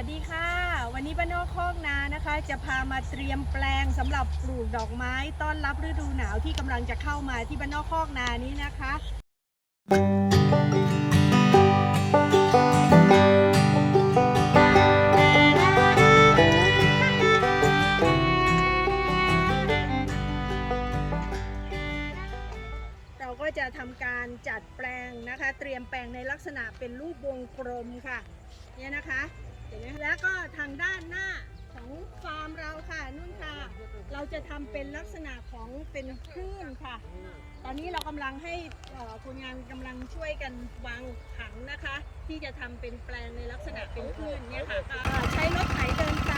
วัสดีค่ะ วันนี้บ้านอกคอกนานะคะ จะพามาเตรียมแปลงสำหรับปลูกดอกไม้ต้อนรับฤดูหนาวที่กำลังจะเข้ามาที่บ้านนอกคอกนานี้นะคะ จะทำการจัดแปลงนะคะ เตรียมแปลงในลักษณะเป็นรูปวงกลมค่ะเนี่ยนะคะเห็นไหมแล้วก็ทางด้านหน้าของฟาร์มเราค่ะนุ่นค่ะ เราจะทำเป็นลักษณะของเป็นคลื่นค่ะ ตอนนี้เรากำลังให้คนงานกำลังช่วยกันวางถังนะคะ ที่จะทำเป็นแปลงในลักษณะเป็นคลื่นเนี่ยค่ะใช้รถไถเดินตาม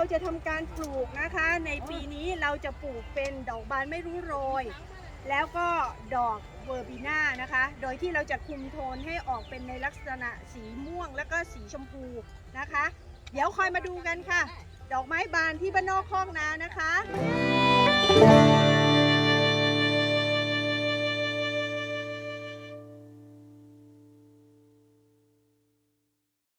เราจะทำการปลูกนะคะ ในปีนี้เราจะปลูกเป็นดอกบานไม่รู้โรย แล้วก็ดอกเวอร์บีน่านะคะ โดยที่เราจะคุมโทนให้ออกเป็นในลักษณะสีม่วงแล้วก็สีชมพูนะคะ เดี๋ยวคอยมาดูกันค่ะ ดอกไม้บานที่บ้านนอกคลองนานะคะ